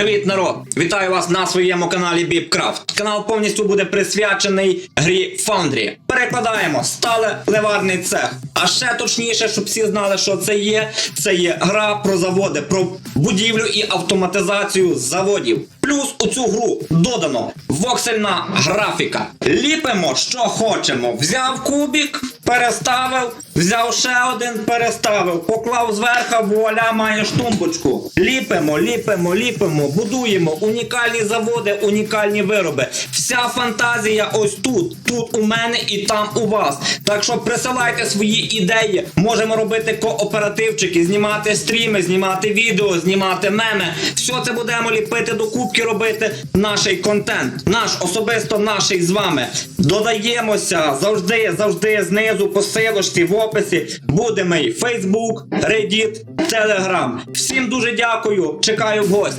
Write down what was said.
Привіт, народ! Вітаю вас на своєму каналі BeepCraft. Канал повністю буде присвячений грі Foundry. Перекладаємо, стали леварний цех. А ще точніше, щоб всі знали, що це є. Це є гра про заводи, про будівлю і автоматизацію заводів. Плюс у цю гру додано воксельна графіка. Ліпимо, що хочемо. Взяв кубік, переставив, взяв ще один, переставив, поклав зверху, вуаля, маєш тумбочку. Ліпимо, ліпимо, ліпимо, будуємо унікальні заводи, унікальні вироби. Вся фантазія ось тут. Тут у мене і там у вас. Так що присилайте свої ідеї. Можемо робити кооперативчики, знімати стріми, знімати відео, знімати меми. Все це будемо ліпити до кубки, робити наш контент. Наш особисто наш з вами. Додаємося завжди, завжди знизу по силочці в описі. Буде мій Facebook, Reddit, Telegram. Всім дуже дякую. Чекаю в гості.